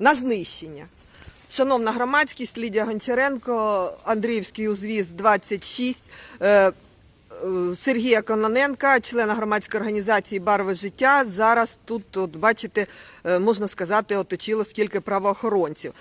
на знищення. Шановна громадськість, Лідія Гончаренко, Андріївський узвіз 26, е, е, Сергія Кононенка, члена громадської організації Барви життя. Зараз тут, от, бачите, е, можна сказати, оточило скільки правоохоронців.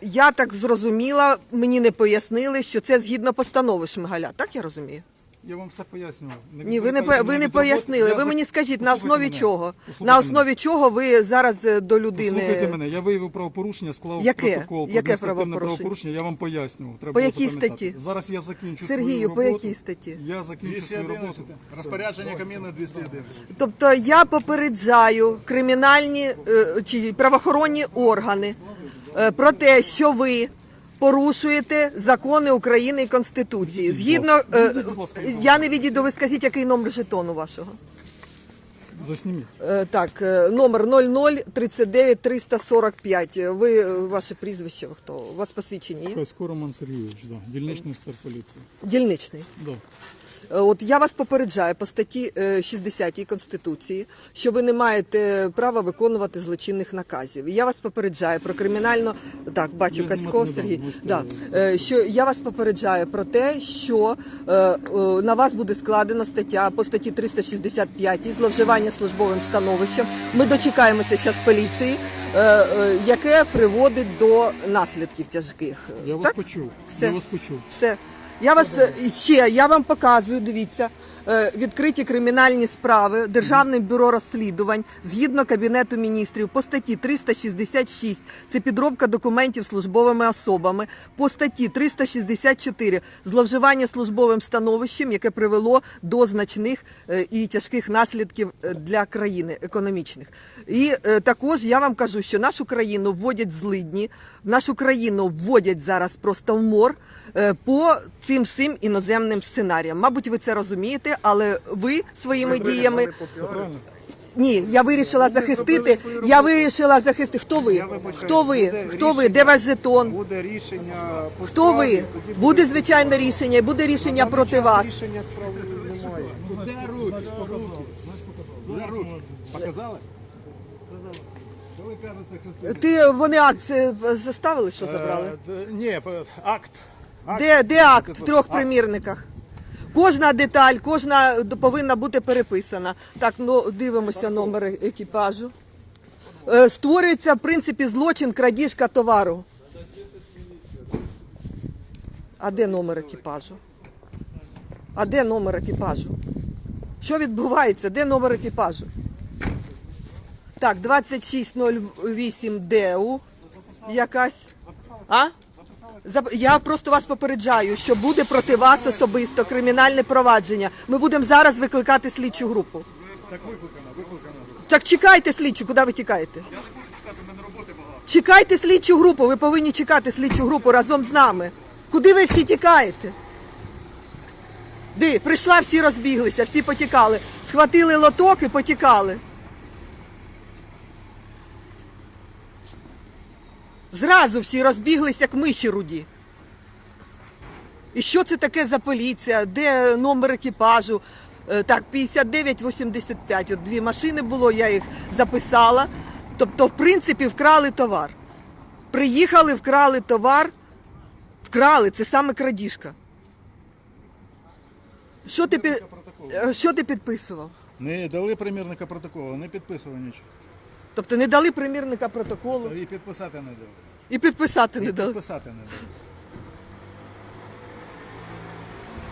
Я так зрозуміла, мені не пояснили, що це згідно постанови Шмигаля. Так я розумію? Я вам все пояснював. Ні, ви не по- ви не пояснили. Ви мені скажіть на основі мене. чого? Послухайте На мене. основі чого ви зараз е, до людини Послухайте мене, я виявив правопорушення, склав Яке? протокол про Яке адміністративне правопорушення? правопорушення, я вам пояснював. Треба По було якій запам'ятати. статті? Зараз я закінчу Сергію, свою по роботу. якій статті? Я закінчу свою роботу. 211. Розпорядження Кабміну 211. Тобто я попереджаю кримінальні е, чи правоохоронні органи е, про те, що ви порушуєте закони України і Конституції. Згідно е, я не відійду, ви скажіть, який номер жетону вашого. Засніміть. Е, Так, е, номер 00 39 345. Ви е, ваше прізвище, ви хто? У вас посвідчення є? Хасько Роман Сергійович, да. дільничний офіцер поліції. Дільничний. Да. Е, От я вас попереджаю по статті е, 60 Конституції, що ви не маєте права виконувати злочинних наказів. Я вас попереджаю про кримінально так, бачу Касько Сергій. Да. Е, Що я вас попереджаю про те, що е, е, на вас буде складено стаття по статті 365 зловживання службовим становищем. Ми дочекаємося зараз поліції, е, е, яке приводить до наслідків тяжких. Я вас Так? почув. Все. Я вас почув. Все. Я вас е, ще я вам показую. Дивіться. Е, Відкриті кримінальні справи Державним бюро розслідувань згідно кабінету міністрів по статті 366 це підробка документів службовими особами. По статті 364 зловживання службовим становищем, яке привело до значних е, і тяжких наслідків е, для країни економічних. І також я вам кажу, що нашу країну вводять злидні, нашу країну вводять зараз просто в мор по цим всім іноземним сценаріям. Мабуть, ви це розумієте, але ви своїми діями ні, я вирішила захистити. Я вирішила захистити. Хто ви? Хто ви? Хто ви? Де ваш жетон? Буде рішення Хто ви? Буде звичайно рішення, і буде рішення проти вас. Рішення справи немає. Де руки? Де руки? Показалось? Ти вони акт заставили, що забрали? Е, Ні, акт. Акт. Де, де акт в трьох примірниках? Кожна деталь, кожна повинна бути переписана. Так, ну дивимося номер екіпажу. Е, Створюється в принципі злочин крадіжка товару. А де номер екіпажу? А де номер екіпажу? Що відбувається? Де номер екіпажу? Так, 2608 ДЕУ якась. А? Я просто вас попереджаю, що буде проти вас особисто кримінальне провадження. Ми будемо зараз викликати слідчу групу. Так викликано, викликано. Так чекайте слідчу, куди ви тікаєте? Я не буду чекати, в мене роботи багато. Чекайте слідчу групу, ви повинні чекати слідчу групу разом з нами. Куди ви всі тікаєте? Ди, прийшла, всі розбіглися, всі потікали. Схватили лоток і потікали. Зразу всі розбіглись, як миші руді. І що це таке за поліція? Де номер екіпажу? Е, Так, 5985. От дві машини було, я їх записала. Тобто, в принципі, вкрали товар. Приїхали, вкрали товар. Вкрали, це саме крадіжка. Що ти, пі- е, що ти підписував? Не дали примірника протоколу, не підписував нічого. Тобто не дали примірника протоколу І підписати не дали. І підписати не дали. підписати не дали.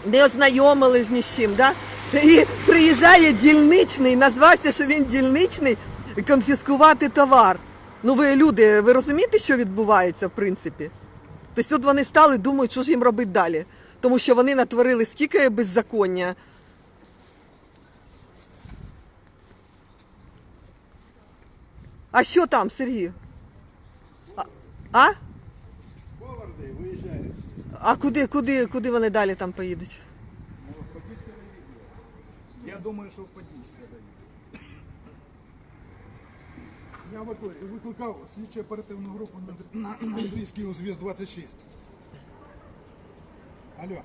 не ознайомились ні з чим, да? І приїжджає дільничний, назвався, що він дільничний, конфіскувати товар. Ну ви люди, ви розумієте, що відбувається в принципі? Тобто тут вони стали, думають, що ж їм робити далі. Тому що вони натворили скільки беззаконня. А що там, Сергій? А? а? Поварди, виїжджає. А куди, куди, куди вони далі там поїдуть? Я думаю, що в Подільське дають. Я викли- викликав слідчо оперативну групу на, Андрійський узвіз 26. Алло.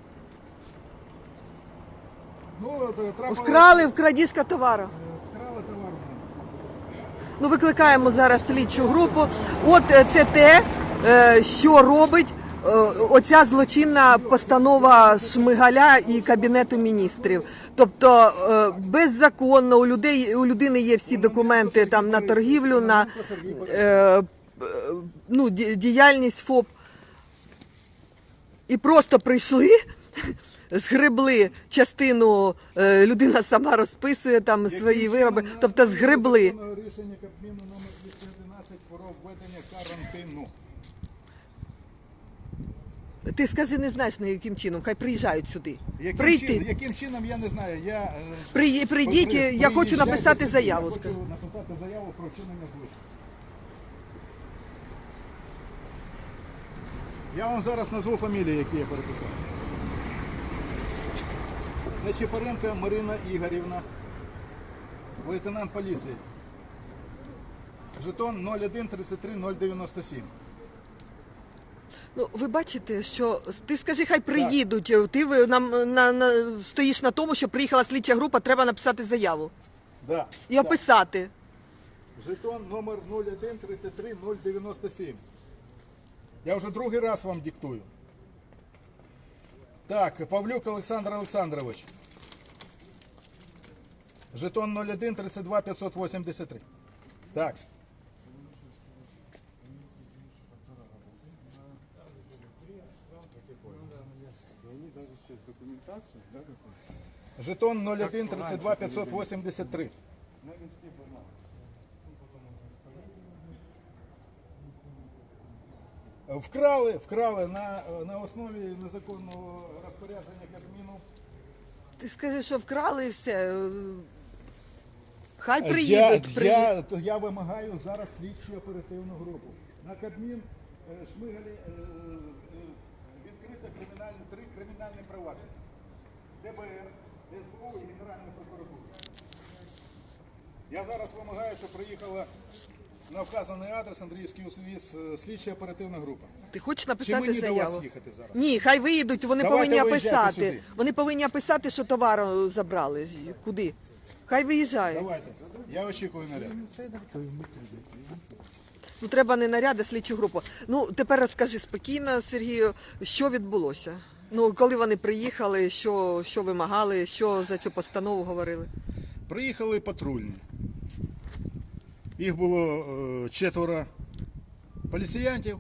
Ну, е, Вкрали в крадіжка товару. Вкрали товар. Ну, викликаємо зараз слідчу групу. От е, це те, е, що робить е, оця злочинна постанова Шмигаля і Кабінету міністрів. Тобто е, беззаконно у людей у людини є всі документи там на торгівлю, на е, е, ну, діяльність ФОП. І просто прийшли, згребли частину, е, людина сама розписує там свої вироби, тобто згребли. Рішення Кабміну номер 211 про введення карантину. Ти скажи, не знаєш, на яким чином, хай приїжджають сюди. Яким, Прийти. чином, яким чином, я не знаю. Я, е, При, прийдіть, при- я хочу написати сюди, заяву. Я хочу написати заяву про вчинення злочину. Я вам зараз назву фамілії, які я переписав. Нечипаренко Марина Ігорівна, лейтенант поліції. Жетон 01 33 097. Ну, ви бачите, що ти скажи, хай приїдуть. Ти ви нам на, на стоїш на тому, що приїхала слідча група, треба написати заяву Да. і так. описати. Жетон номер 01 33 097. Я вже другий раз вам диктую. Так, Павлюк Олександр Олександрович. Жетон 01 32 583. Так. Жетон 01 32 583. Вкрали, вкрали на, на основі незаконного розпорядження Кабміну. Ти скажи, що вкрали і все. Е, Хай Я, приїдуть. приї- я, то я вимагаю зараз слідчу оперативну групу. На Кабмін е, Шмигалі е, е, відкрито кримінальні, три кримінальні провадження. ДБР, СБУ і Генеральна прокуратура. Я зараз вимагаю, щоб приїхала на вказаний адрес Андріївський узвіз е, слідча оперативна група. Ти хочеш Чи написати мені до вас їхати зараз? Ні, хай виїдуть, вони Давайте повинні виїжджайте описати. сюди. Вони повинні описати, що товар забрали. Куди? Хай виїжджають. Давайте. Я очікую наряд. Ну треба не наряд, а слідчу групу. Ну тепер розкажи спокійно, Сергію, що відбулося. Ну, коли вони приїхали, що, що вимагали, що за цю постанову говорили. Приїхали патрульні. Їх було е, четверо поліціянтів,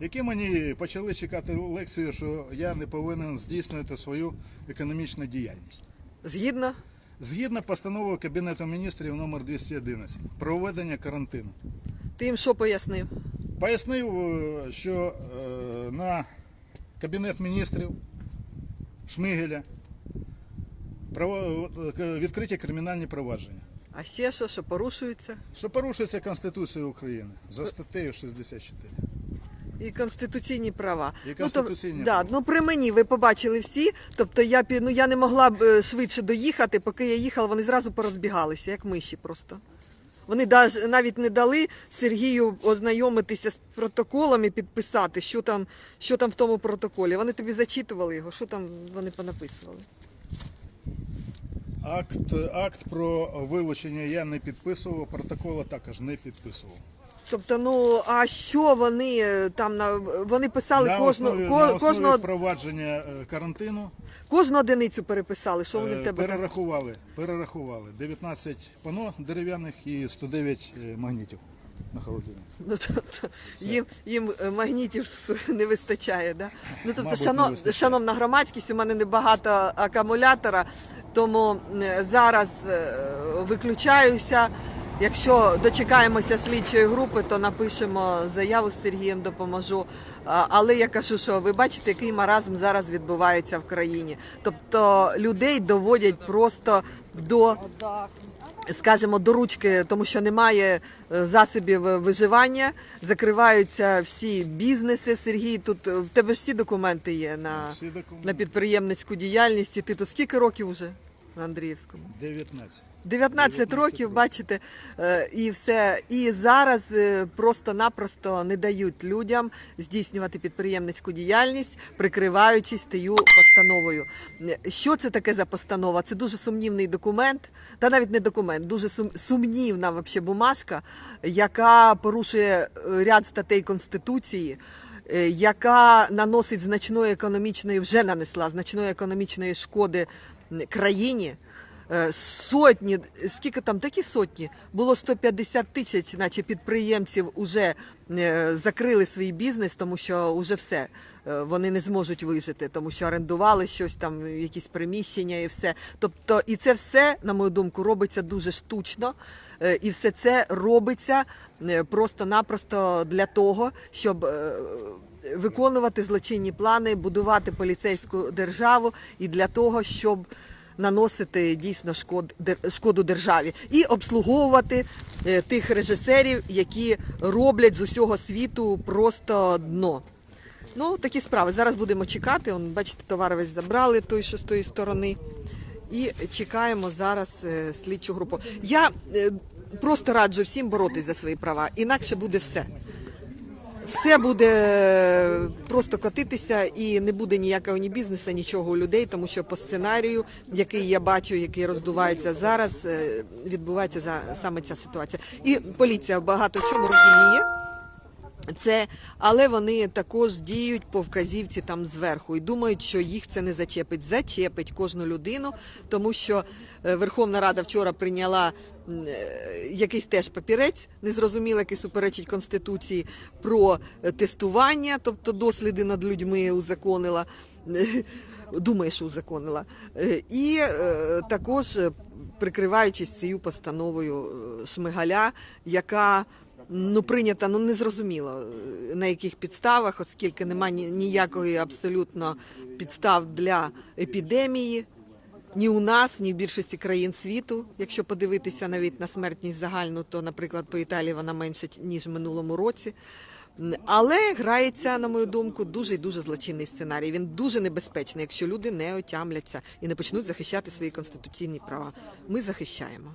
які мені почали чекати лекцію, що я не повинен здійснювати свою економічну діяльність. Згідно? Згідно постанови Кабінету міністрів номер 211 про введення карантину. Ти їм що пояснив? Пояснив, е, що е, на Кабінет міністрів Шмигеля е, відкриті кримінальні провадження. А ще що, що порушується? Що порушується Конституція України за статтею 64. І конституційні права. І Ну, конституційні то, да, ну при мені ви побачили всі. Тобто я ну, я не могла б швидше доїхати, поки я їхала, вони зразу порозбігалися, як миші просто. Вони навіть не дали Сергію ознайомитися з протоколом і підписати, що там, що там в тому протоколі. Вони тобі зачитували його, що там вони понаписували. Акт, акт про вилучення я не підписував, протокола також не підписував. Тобто, ну а що вони е, там на вони писали на кожну основі, ко- на основі кожного впровадження е, карантину кожну одиницю переписали, що вони е, в тебе там. перерахували, перерахували 19 пано дерев'яних і 109 е, магнітів на холодильник. Ну, тобто, їм, їм е, магнітів не вистачає, да? Ну, тобто, Мабуть, шано, вистачає. шановна громадськість, у мене небагато акумулятора, тому е, зараз е, виключаюся. Якщо дочекаємося слідчої групи, то напишемо заяву з Сергієм, допоможу. Але я кажу, що ви бачите, який маразм зараз відбувається в країні. Тобто людей доводять просто до скажімо, до ручки, тому що немає е, засобів виживання, закриваються всі бізнеси. Сергій, тут е, в тебе ж всі документи є на, Всі документи. на підприємницьку діяльність. І ти тут скільки років вже? На Андріївському? 19. 19 років, бачите, е, і все. І зараз е, просто-напросто не дають людям здійснювати підприємницьку діяльність, прикриваючись тією постановою. Е, Що це таке за постанова? Це дуже сумнівний документ, та навіть не документ, дуже сум- сумнівна вообще бумажка, яка порушує ряд статей Конституції. Яка наносить значної економічної, вже нанесла значної економічної шкоди країні, Е, сотні, скільки там такі сотні? Було 150 тисяч, наче підприємців вже закрили свій бізнес, тому що вже все. е, Вони не зможуть вижити, тому що орендували щось там, якісь приміщення і все. Тобто, і це все, на мою думку, робиться дуже штучно, е, і все це робиться е, просто-напросто для того, щоб е, виконувати злочинні плани, будувати поліцейську державу і для того, щоб наносити дійсно шкод, шкоду державі і обслуговувати е, тих режисерів, які роблять з усього світу просто дно. Ну, такі справи. Зараз будемо чекати. Он, бачите, товар весь забрали той, що з тої сторони. І чекаємо зараз е, слідчу групу. Я е, просто раджу всім боротись за свої права, інакше буде все. Все буде е, просто котитися і не буде ніякого ні бізнесу, нічого у людей, тому що по сценарію, який я бачу, який роздувається зараз, е, відбувається саме ця ситуація. І поліція багато чому розуміє. Це, але вони також діють по вказівці там зверху і думають, що їх це не зачепить. Зачепить кожну людину, тому що е, Верховна Рада вчора прийняла е, якийсь теж папірець, незрозуміло, який суперечить конституції про е, тестування, тобто досліди над людьми узаконила. Думає, що узаконила. І також прикриваючись цією постановою Шмигаля, яка ну прийнята, ну не зрозуміло е, на яких підставах, оскільки немає ніякої абсолютно підстав для епідемії. Ні у нас, ні в більшості країн світу. Якщо подивитися навіть на смертність загальну, то, наприклад, по Італії вона менше ніж в минулому році. Але грається, на мою думку, дуже і дуже злочинний сценарій. Він дуже небезпечний, якщо люди не отямляться і не почнуть захищати свої конституційні права. Ми захищаємо.